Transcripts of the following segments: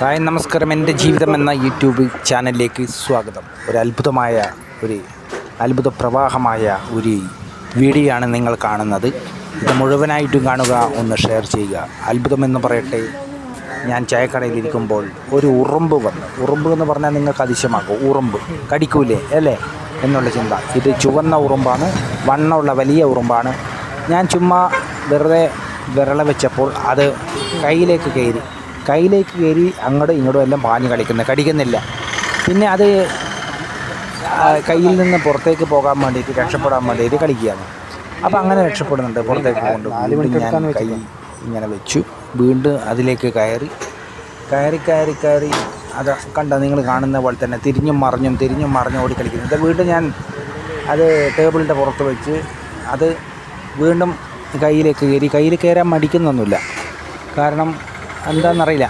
Hi നമസ്കാരം. എന്റെ ജീവിതം എന്ന യൂട്യൂബ് ചാനലിലേക്ക് സ്വാഗതം. ഒരു അത്ഭുതമായ ഒരു അത്ഭുത പ്രവാഹമായ ഒരു വീഡിയോ ആണ് നിങ്ങൾ കാണുന്നത്. ഇത് മുഴുവനായിട്ടും കാണുക ഒന്ന് ഷെയർ ചെയ്യുക. അത്ഭുതമെന്ന് പറയട്ടെ ഞാൻ ചായക്കടയിലിരിക്കുമ്പോൾ ഒരു ഉറുമ്പ് വന്നു. ഉറുമ്പ് എന്ന് പറഞ്ഞാൽ നിങ്ങൾക്ക് അതിശയമാക്കും ഉറുമ്പ്. കടിക്കൂലേ അല്ലേ? എന്നുള്ള ചിന്ത. ഇത് ചുവന്ന ഉറുമ്പാണ് വണ്ണമുള്ള വലിയ ഉറുമ്പാണ്. ഞാൻ ചുമ്മാ വെറുതെ വിരള വെച്ചപ്പോൾ അത് കയ്യിലേക്ക് കയറി. കയ്യിലേക്ക് കയറി അങ്ങോട്ടും ഇങ്ങോട്ടും എല്ലാം പാഞ്ഞ് കളിക്കുന്നത് കടിക്കുന്നില്ല. പിന്നെ അത് കയ്യിൽ നിന്ന് പുറത്തേക്ക് പോകാൻ വേണ്ടിയിട്ട് രക്ഷപ്പെടാൻ വേണ്ടിയിട്ട് കളിക്കുകയാണ്. അപ്പോൾ അങ്ങനെ രക്ഷപ്പെടുന്നുണ്ട്. പുറത്തേക്ക് പോകുന്നുണ്ട്. ഞാൻ കൈ ഇങ്ങനെ വെച്ചു. വീണ്ടും അതിലേക്ക് കയറി. കയറി കയറി കയറി. അത് കണ്ട? നിങ്ങൾ കാണുന്ന പോലെ തന്നെ തിരിഞ്ഞും മറിഞ്ഞും തിരിഞ്ഞും മറിഞ്ഞും ഓടി കളിക്കുന്നത് വീണ്ടും ഞാൻ അത് ടേബിളിന്റെ പുറത്ത് വെച്ച് അത് വീണ്ടും കയ്യിലേക്ക് കയറി. കയ്യിൽ കയറാൻ മടിക്കുന്നൊന്നുമില്ല. കാരണം എന്താണെന്നറിയില്ല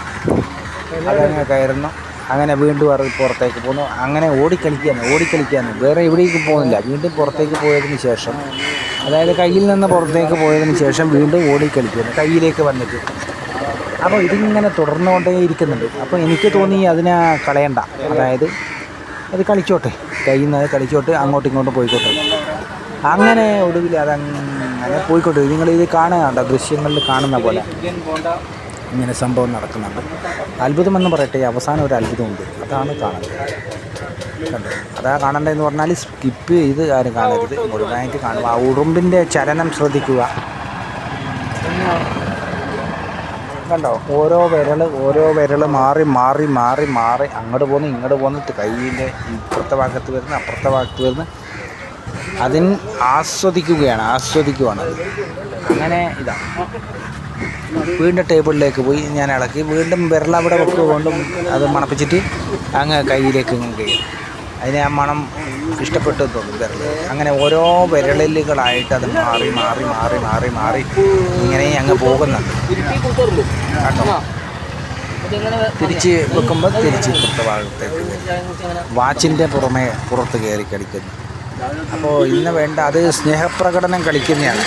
അതങ്ങനെ കയറുന്നു അങ്ങനെ വീണ്ടും അറിവ് പുറത്തേക്ക് പോകുന്നു അങ്ങനെ ഓടിക്കളിക്കാണ് ഓടിക്കളിക്കാണ് വേറെ എവിടേക്കും പോകുന്നില്ല. വീണ്ടും പുറത്തേക്ക് പോയതിന് ശേഷം അതായത് കയ്യിൽ നിന്ന് പുറത്തേക്ക് പോയതിന് ശേഷം വീണ്ടും ഓടിക്കളിക്കുന്നു കയ്യിലേക്ക് വന്നിട്ട്. അപ്പോൾ ഇതിങ്ങനെ തുടർന്നുകൊണ്ടേ ഇരിക്കുന്നുണ്ട്. അപ്പോൾ എനിക്ക് തോന്നി അതിനെ കളയണ്ട. അതായത് അത് കളിച്ചോട്ടെ. കയ്യിൽ നിന്ന് അത് കളിച്ചോട്ട് അങ്ങോട്ടും ഇങ്ങോട്ടും പോയിക്കോട്ടെ. അങ്ങനെ ഒടുവിൽ അതങ്ങനെ പോയിക്കോട്ടെ നിങ്ങളിത് കാണുകണ്ട ദൃശ്യങ്ങളിൽ കാണുന്ന പോലെ. ഇങ്ങനെ സംഭവം നടക്കുന്നുണ്ട്. അത്ഭുതമെന്ന് പറയട്ടെ അവസാനം ഒരു അത്ഭുതമുണ്ട്. അതാണ് കാണുന്നത് കണ്ടോ? അതാ കാണേണ്ടതെന്ന് പറഞ്ഞാൽ സ്കിപ്പ് ചെയ്ത് ആരും കാണരുത്. മുഴുവനായിട്ട് കാണുക ആ ഉറുമ്പിന്റെ ചലനം ശ്രദ്ധിക്കുക. കണ്ടോ? ഓരോ വിരൽ ഓരോ വിരൽ മാറി മാറി മാറി മാറി. അങ്ങോട്ട് പോകുന്നു ഇങ്ങോട്ട് പോകുന്നിട്ട് കയ്യിന്റെ ഇപ്പുറത്തെ ഭാഗത്ത് വരുന്ന അപ്പുറത്തെ ഭാഗത്ത് വരുന്ന. അതിന് ആസ്വദിക്കുകയാണ് ആസ്വദിക്കുകയാണ് അങ്ങനെ ഇതാ. വീണ്ടും ടേബിളിലേക്ക് പോയി ഞാൻ ഇളക്കി. വീണ്ടും വിരൽ അവിടെ വെക്കുക കൊണ്ടും അത് മണപ്പിച്ചിട്ട് അങ്ങ് കയ്യിലേക്ക് കഴിയും അതിന് ആ മണം ഇഷ്ടപ്പെട്ടു തോന്നും വിരൽ അങ്ങനെ ഓരോ വിരലുകളായിട്ട് അത് മാറി മാറി മാറി മാറി മാറി ഇങ്ങനെ അങ്ങ് പോകുന്നുണ്ട് തിരിച്ച് വെക്കുമ്പോൾ തിരിച്ച് ഇപ്പുറത്തെ ഭാഗത്തേക്ക് വാച്ചിന്റെ പുറമെ പുറത്ത് കയറി കളിക്കുന്നു. അപ്പോൾ ഇന്ന് വേണ്ട അത് സ്നേഹപ്രകടനം കളിക്കുന്നതാണ്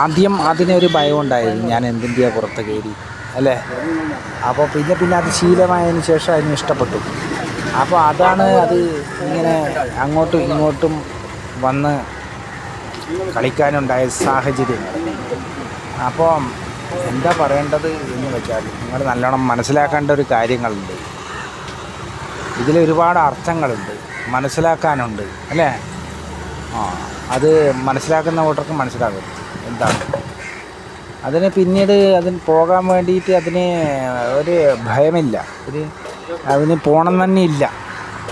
ആദ്യം അതിനൊരു ഭയം ഉണ്ടായിരുന്നു ഞാൻ എന്തിന്റെയാണ് പുറത്ത് കയറി അല്ലേ? അപ്പോൾ പിന്നെ പിന്നെ അത് ശീലമായതിന് ശേഷം അതിന് ഇഷ്ടപ്പെട്ടു. അപ്പോൾ അതാണ് അത് ഇങ്ങനെ അങ്ങോട്ടും ഇങ്ങോട്ടും വന്ന് കളിക്കാനുണ്ടായ സാഹചര്യങ്ങൾ അപ്പോൾ എന്താ പറയേണ്ടത് എന്ന് വെച്ചാൽ നിങ്ങൾ നല്ലോണം മനസ്സിലാക്കേണ്ട ഒരു കാര്യങ്ങളുണ്ട്. ഇതിലൊരുപാട് അർത്ഥങ്ങളുണ്ട് മനസ്സിലാക്കാനുണ്ട് അല്ലേ? ആ അത് മനസ്സിലാക്കുന്ന വോട്ടർക്ക് മനസ്സിലാകും. എന്താണ്? അതിന് പിന്നീട് അതിന് പോകാൻ വേണ്ടിയിട്ട് അതിന് ഒരു ഭയമില്ല. ഒരു അതിന് പോകണം തന്നെ ഇല്ല.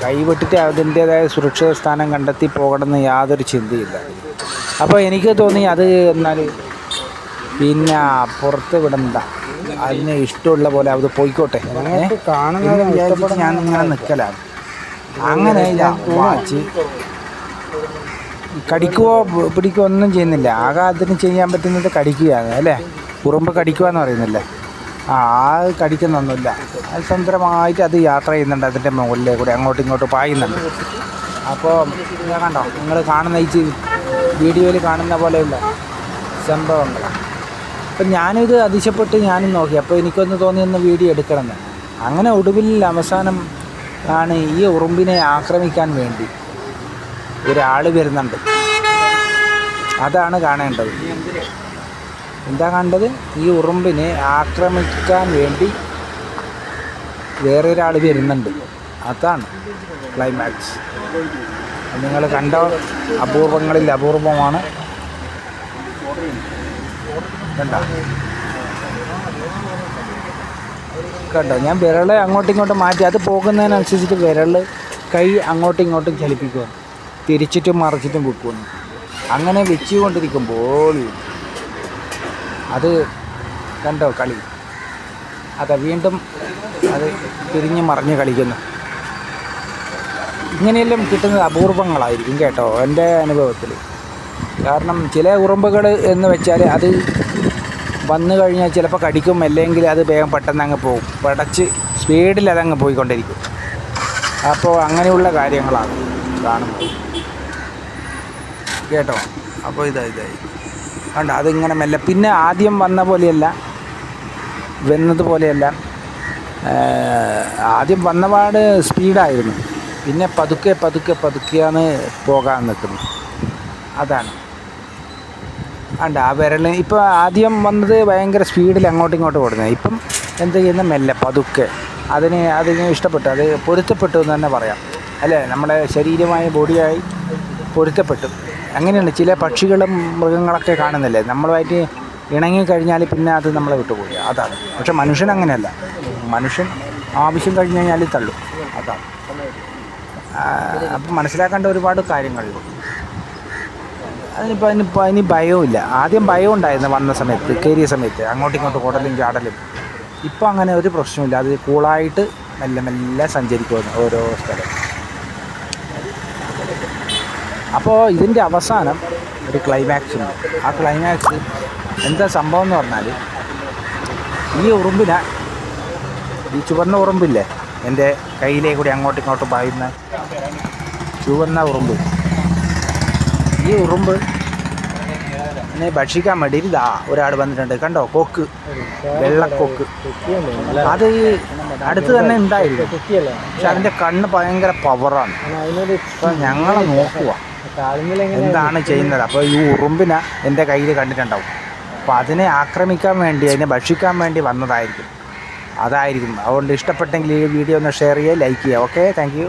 കൈവിട്ടിട്ട് അതിന്റേതായ സുരക്ഷിത സ്ഥാനം കണ്ടെത്തി പോകണമെന്ന് യാതൊരു ചിന്തയില്ല. അപ്പോൾ എനിക്ക് തോന്നി അത് എന്നാൽ പിന്നെ പുറത്ത് വിടണ്ട. അതിന് ഇഷ്ടമുള്ള പോലെ അത് പോയിക്കോട്ടെ. കാണുന്നത് ഞാൻ ഇങ്ങനെ നിൽക്കലാണ്. അങ്ങനെ വാച്ച്. കടിക്കുകയോ പിടിക്കുകയോ ഒന്നും ചെയ്യുന്നില്ല. ആകെ അതിന് ചെയ്യാൻ പറ്റുന്നത് കടിക്കുകയാണ് അല്ലേ? ഉറുമ്പ് കടിക്കുക എന്ന് പറയുന്നില്ലേ? ആ ആ കടിക്കുന്നൊന്നുമില്ല. അത് സ്വന്തമായിട്ട് അത് യാത്ര ചെയ്യുന്നുണ്ട് അതിന്റെ മുകളിലേ കൂടെ അങ്ങോട്ടും ഇങ്ങോട്ടും പായുന്നുണ്ട്. അപ്പോൾ കണ്ടോ നിങ്ങൾ കാണുന്ന ഈ വീഡിയോയിൽ കാണുന്ന പോലെയുള്ള സംഭവങ്ങൾ. അപ്പം ഞാനിത് അതിശപ്പെട്ട് ഞാനും നോക്കി. അപ്പോൾ എനിക്കൊന്ന് തോന്നി ഒന്ന് വീഡിയോ എടുക്കണമെന്ന്. അങ്ങനെ ഒടുവിൽ അവസാനം ആണ് ഈ ഉറുമ്പിനെ ആക്രമിക്കാൻ വേണ്ടി ഒരാൾ വരുന്നുണ്ട്. അതാണ് കാണേണ്ടത്. എന്താ കണ്ടത്? ഈ ഉറുമ്പിനെ ആക്രമിക്കാൻ വേണ്ടി വേറെ ഒരാൾ വരുന്നുണ്ട്. അതാണ് ക്ലൈമാക്സ് നിങ്ങൾ കണ്ട അപൂർവങ്ങളിൽ അപൂർവമാണ്. കണ്ട? കണ്ടോ? ഞാൻ വിരൾ അങ്ങോട്ടും ഇങ്ങോട്ടും മാറ്റി അത് പോകുന്നതിനനുസരിച്ചിട്ട് വിരൽ കൈ അങ്ങോട്ടും ഇങ്ങോട്ടും ചലിപ്പിക്കുക തിരിച്ചിട്ടും മറിച്ചിട്ടും വിൽക്കുന്നു അങ്ങനെ വെച്ചുകൊണ്ടിരിക്കുമ്പോൾ അത് കണ്ടോ കളി? അതെ വീണ്ടും അത് തിരിഞ്ഞ് മറിഞ്ഞ് കളിക്കുന്നു. ഇങ്ങനെയെല്ലാം കിട്ടുന്നത് അപൂർവങ്ങളായിരിക്കും കേട്ടോ എന്റെ അനുഭവത്തിൽ. കാരണം ചില ഉറുമ്പുകൾ എന്ന് വെച്ചാൽ അത് വന്നു കഴിഞ്ഞാൽ ചിലപ്പോൾ കടിക്കും അല്ലെങ്കിൽ അത് വേഗം പെട്ടെന്ന് അങ്ങ് പോകും. പടച്ച് സ്പീഡിൽ അതങ്ങ് പോയിക്കൊണ്ടിരിക്കും. അപ്പോൾ അങ്ങനെയുള്ള കാര്യങ്ങളാണ് കാണുന്നത്. കേട്ടോ. അപ്പോൾ ഇതാ ഇതായി കണ്ട അതിങ്ങനെ മെല്ലെ. പിന്നെ ആദ്യം വന്ന പോലെയല്ല വന്നത് പോലെയല്ല. ആദ്യം വന്നപാട് സ്പീഡായിരുന്നു. പിന്നെ പതുക്കെ പതുക്കെ പതുക്കെയാണ് പോകാൻ നിൽക്കുന്നത്. അതാണ്. അണ്ട ആ വിരൽ ഇപ്പോൾ ആദ്യം വന്നത് ഭയങ്കര സ്പീഡിൽ അങ്ങോട്ടും ഇങ്ങോട്ടും ഓടുന്നത് ഇപ്പം എന്ത് ചെയ്യുന്ന? മെല്ലെ പതുക്കെ. അതിന് അതിന് ഇഷ്ടപ്പെട്ടു. അത് പൊരുത്തപ്പെട്ടു എന്ന് തന്നെ പറയാം. അല്ലേ? നമ്മുടെ ശരീരമായ ബോഡിയായി പൊരുത്തപ്പെട്ടു. അങ്ങനെയുണ്ട് ചില പക്ഷികളും മൃഗങ്ങളൊക്കെ കാണുന്നില്ലേ? നമ്മളുമായിട്ട് ഇണങ്ങിക്കഴിഞ്ഞാൽ പിന്നെ അത് നമ്മളെ വിട്ടുപോയി. അതാണ്. പക്ഷെ മനുഷ്യൻ അങ്ങനെയല്ല. മനുഷ്യൻ ആവശ്യം കഴിഞ്ഞ് കഴിഞ്ഞാൽ തള്ളും. അതാണ്. അപ്പം മനസ്സിലാക്കേണ്ട ഒരുപാട് കാര്യങ്ങളുണ്ട് അതിനിപ്പോൾ അതിനിപ്പോൾ അതിന് ഭയവുമില്ല. ആദ്യം ഭയം ഉണ്ടായിരുന്നു വന്ന സമയത്ത് കയറിയ സമയത്ത്. അങ്ങോട്ടും ഇങ്ങോട്ടും ഓടലും ചാടലും. ഇപ്പോൾ അങ്ങനെ ഒരു പ്രശ്നമില്ല അത് കൂളായിട്ട് മെല്ലെ മെല്ലെ സഞ്ചരിക്കുമായിരുന്നു ഓരോ സ്ഥലം അപ്പോൾ ഇതിന്റെ അവസാനം ഒരു ക്ലൈമാക്സ് ഉണ്ട്. ആ ക്ലൈമാക്സ് എന്താ സംഭവം എന്ന് പറഞ്ഞാൽ ഈ ഉറുമ്പിനെ ഈ ചുവന്ന ഉറുമ്പില്ലേ എന്റെ കയ്യിലേ കൂടി അങ്ങോട്ടും ഇങ്ങോട്ടും പായുന്ന ചുവന്ന ഉറുമ്പ്. ഈ ഉറുമ്പ് എന്നെ ഭക്ഷിക്കാൻ വേണ്ടി ഇതാ ഒരാൾ വന്നിട്ടുണ്ട്. കണ്ടോ? കൊക്ക്. വെള്ളക്കൊക്ക് അത് ഈ അടുത്ത് തന്നെ ഉണ്ടായിരുന്നു. പക്ഷെ അതിന്റെ കണ്ണ് ഭയങ്കര പവറാണ് ഞങ്ങളെ നോക്കുക എന്താണ് ചെയ്യുന്നത്? അപ്പോൾ ഈ ഉറുമ്പിനെ എന്റെ കയ്യിൽ കണ്ടിട്ടുണ്ടാവും. അപ്പോൾ അതിനെ ആക്രമിക്കാൻ വേണ്ടി അതിനെ ഭക്ഷിക്കാൻ വേണ്ടി വന്നതായിരിക്കും. അതായിരിക്കും. അതുകൊണ്ട് ഇഷ്ടപ്പെട്ടെങ്കിൽ ഈ വീഡിയോ ഒന്ന് ഷെയർ ചെയ്യുക ലൈക്ക് ചെയ്യുക. Okay thank you